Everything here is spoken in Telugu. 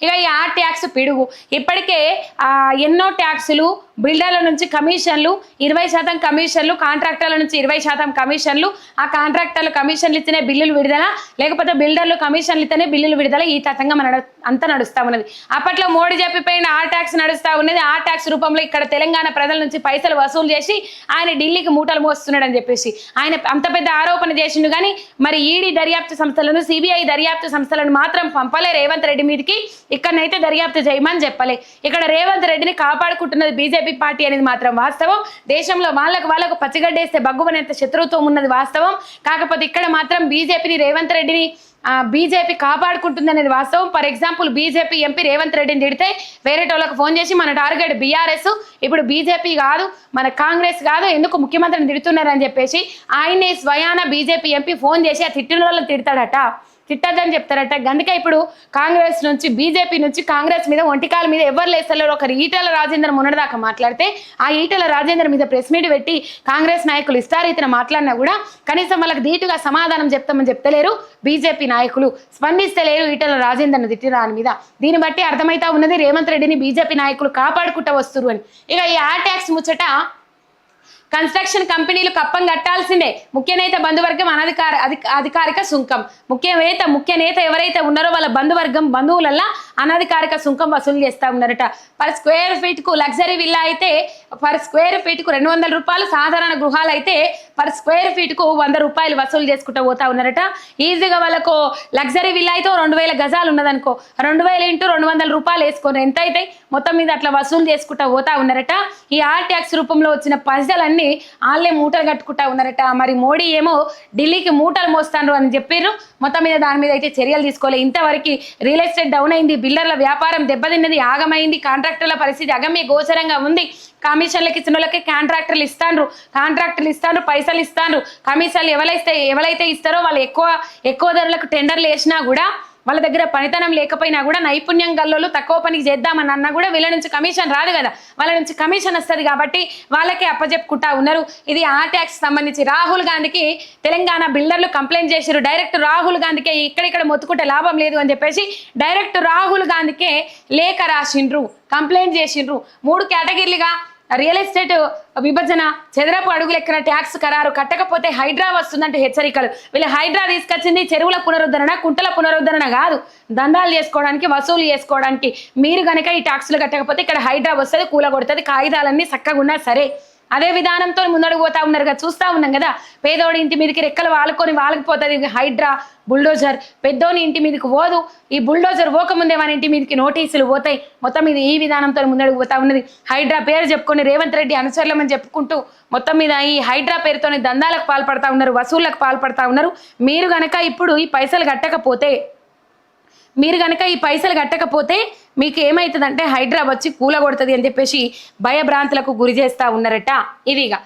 ఇక ఈ ఆ ట్యాక్స్ పిడుగు. ఇప్పటికే ఆ, ఎన్నో ట్యాక్సులు బిల్డర్ల నుంచి కమిషన్లు ఇరవై శాతం కమిషన్లు కాంట్రాక్టర్ల నుంచి ఇరవై శాతం కమిషన్లు ఆ కాంట్రాక్టర్లు కమిషన్లు ఇస్తేనే బిల్లులు విడుదల లేకపోతే బిల్డర్లు కమిషన్లు ఇస్తేనే బిల్లులు విడుదల ఈ తతంగా మన అంతా నడుస్తా ఉన్నది. అప్పట్లో మోడీ చెప్పిపోయిన ఆ ట్యాక్స్ నడుస్తా ఉన్నది. ఆ ట్యాక్స్ రూపంలో ఇక్కడ తెలంగాణ ప్రజల నుంచి పైసలు వసూలు చేసి ఆయన ఢిల్లీకి మూటలు మోస్తున్నాడని చెప్పేసి ఆయన అంత పెద్ద ఆరోపణ చేసిండు కానీ మరి ఈడీ దర్యాప్తు సంస్థలను సిబిఐ దర్యాప్తు సంస్థలను మాత్రం పంపలే. రేవంత్ రెడ్డి మీదకి ఇక్కడనైతే దర్యాప్తు చేయమని చెప్పలే. ఇక్కడ రేవంత్ రెడ్డిని కాపాడుకుంటున్నది బీజేపీ పార్టీ అనేది మాత్రం వాస్తవం. దేశంలో వాళ్ళకు వాళ్ళకు పచ్చిగడ్డేస్తే బగ్గువనేంత శత్రుత్వం ఉన్నది వాస్తవం. కాకపోతే ఇక్కడ మాత్రం బీజేపీని రేవంత్ రెడ్డిని బీజేపీ కాపాడుకుంటుంది అనేది వాస్తవం. For example BJP MP Revanth రెడ్డిని తిడితే వేరే వాళ్ళకి ఫోన్ చేసి మన టార్గెట్ బీఆర్ఎస్ ఇప్పుడు బీజేపీ కాదు మన కాంగ్రెస్ కాదు ఎందుకు ముఖ్యమంత్రిని తిడుతున్నారని చెప్పేసి ఆయనే స్వయాన బీజేపీ ఎంపీ ఫోన్ చేసి ఆ తిట్టిన వాళ్ళని తిడతాడట. తిట్టద్దని చెప్తారట. గందుకే ఇప్పుడు కాంగ్రెస్ నుంచి బీజేపీ నుంచి కాంగ్రెస్ మీద ఒంటికాల మీద ఎవరు లేస్తలేరు. ఒకరు ఈటల రాజేందర్ మొన్నటిదాకా మాట్లాడితే ఆ ఈటల రాజేందర్ మీద ప్రెస్ మీట్ పెట్టి కాంగ్రెస్ నాయకులు ఇస్తారు మాట్లాడినా కూడా కనీసం వాళ్ళకి ధీటుగా సమాధానం చెప్తామని చెప్తలేరు బీజేపీ నాయకులు. స్పందిస్తలేరు ఈటల రాజేందర్ను తిట్టిన దాని మీద. దీన్ని బట్టి అర్థమైతా ఉన్నది రేవంత్ రెడ్డిని బీజేపీ నాయకులు కాపాడుకుంటూ వస్తురు అని. ఇక ఈ ఆ ట్యాక్స్ ముచ్చట కన్స్ట్రక్షన్ కంపెనీలు కప్పం కట్టాల్సిందే. ముఖ్య నేత బంధువర్గం అనధికార అధిక అధికారిక సుంకం. ముఖ్య నేత ముఖ్య నేత ఎవరైతే ఉన్నారో వాళ్ళ బంధువర్గం బంధువులల్లా అనధికారిక సుంకం వసూలు చేస్తా ఉన్నారట. పర్ స్క్వేర్ ఫీట్కు లగ్జరీ విల్లా అయితే పర్ స్క్వేర్ ఫీట్కు రెండు వందల రూపాయలు సాధారణ గృహాలు అయితే పర్ స్క్వేర్ ఫీట్కు వంద రూపాయలు వసూలు చేసుకుంటూ పోతా ఉన్నారట. ఈజీగా వాళ్ళకు లగ్జరీ విల్లా అయితే రెండు వేల గజాలు ఉన్నదనుకో రెండు వేల ఇంటూ రెండు వందల రూపాయలు వేసుకొని ఎంత అయితే మొత్తం మీద అట్లా వసూలు చేసుకుంటా పోతా ఉన్నారట. ఈ ఆర్ ట్యాక్స్ రూపంలో వచ్చిన పైసలన్నీ వాళ్ళే మూటలు కట్టుకుంటా ఉన్నారట. మరి మోడీ ఏమో ఢిల్లీకి మూటలు మోస్తాను అని చెప్పారు మొత్తం మీద దాని మీద అయితే చర్యలు తీసుకోలేదు ఇంతవరకు రియల్ ఎస్టేట్ డౌన్ అయింది బిల్డర్ల వ్యాపారం దెబ్బతిన్నది ఆగమైంది. కాంట్రాక్టర్ల పరిస్థితి అగమ్య గోచరంగా ఉంది. కమిషన్లకు ఇచ్చిన వాళ్ళకి కాంట్రాక్టర్లు ఇస్తాండ్రు. కాంట్రాక్టర్లు ఇస్తాండ్రు పైసలు ఇస్తాండ్రు. కమిషన్లు ఎవరైతే ఎవరైతే ఇస్తారో వాళ్ళు ఎక్కువ ఎక్కువ ధరలకు టెండర్లు వేసినా కూడా వాళ్ళ దగ్గర పనితనం లేకపోయినా కూడా నైపుణ్యం గల్లోలు తక్కువ పనికి చేద్దామని అన్నా కూడా వీళ్ళ నుంచి కమిషన్ రాదు కదా. వాళ్ళ నుంచి కమిషన్ వస్తుంది కాబట్టి వాళ్ళకే అప్పజెప్పుకుంటా ఉన్నారు. ఇది ఆ ట్యాక్స్ సంబంధించి రాహుల్ గాంధీకి తెలంగాణ బిల్డర్లు కంప్లైంట్ చేశారు డైరెక్ట్ రాహుల్ గాంధీకే ఇక్కడిక్కడ మొత్తుకుంటే లాభం లేదు అని చెప్పేసి డైరెక్ట్ రాహుల్ గాంధీకే లేఖ రాసిండ్రు కంప్లైంట్ చేసిండ్రు. మూడు కేటగిరీలుగా రియల్ ఎస్టేట్ విభజన చదరపు అడుగు లెక్కన ట్యాక్స్ ఖరారు కట్టకపోతే హైడ్రా వస్తుందంటే హెచ్చరికలు. వీళ్ళు హైడ్రా తీసుకొచ్చింది చెరువుల పునరుద్ధరణ కుంటల పునరుద్ధరణ కాదు. దందాలు చేసుకోవడానికి వసూలు చేసుకోవడానికి మీరు గనక ఈ ట్యాక్సులు కట్టకపోతే ఇక్కడ హైడ్రా వస్తుంది కూల కొడుతుంది కాగితాలన్నీ చక్కగా ఉన్నా సరే. అదే విధానంతో ముందడుగు పోతా ఉన్నారు కదా చూస్తా ఉన్నాం కదా. పేదోడి ఇంటి మీదకి రెక్కలు వాలుకొని వాలకపోతుంది హైడ్రా బుల్డోజర్. పెద్దోని ఇంటి మీదకి పోదు. ఈ బుల్డోజర్ పోకముందే మన ఇంటి మీదకి నోటీసులు పోతాయి. మొత్తం మీద ఈ విధానంతో ముందడుగు పోతా ఉన్నది. హైడ్రా పేరు చెప్పుకొని రేవంత్ రెడ్డి అనుచరులమని చెప్పుకుంటూ మొత్తం మీద ఈ హైడ్రా పేరుతోని దందాలకు పాల్పడతా ఉన్నారు వసూళ్ళకు పాల్పడతా ఉన్నారు. మీరు గనక ఇప్పుడు ఈ పైసలు కట్టకపోతే మీరు కనుక ఈ పైసలు కట్టకపోతే మీకు ఏమవుతుందంటే హైడ్రా వచ్చి కూలగొడుతుంది అని చెప్పేసి భయభ్రాంతులకు గురి చేస్తా ఉన్నారట. ఇదిగా.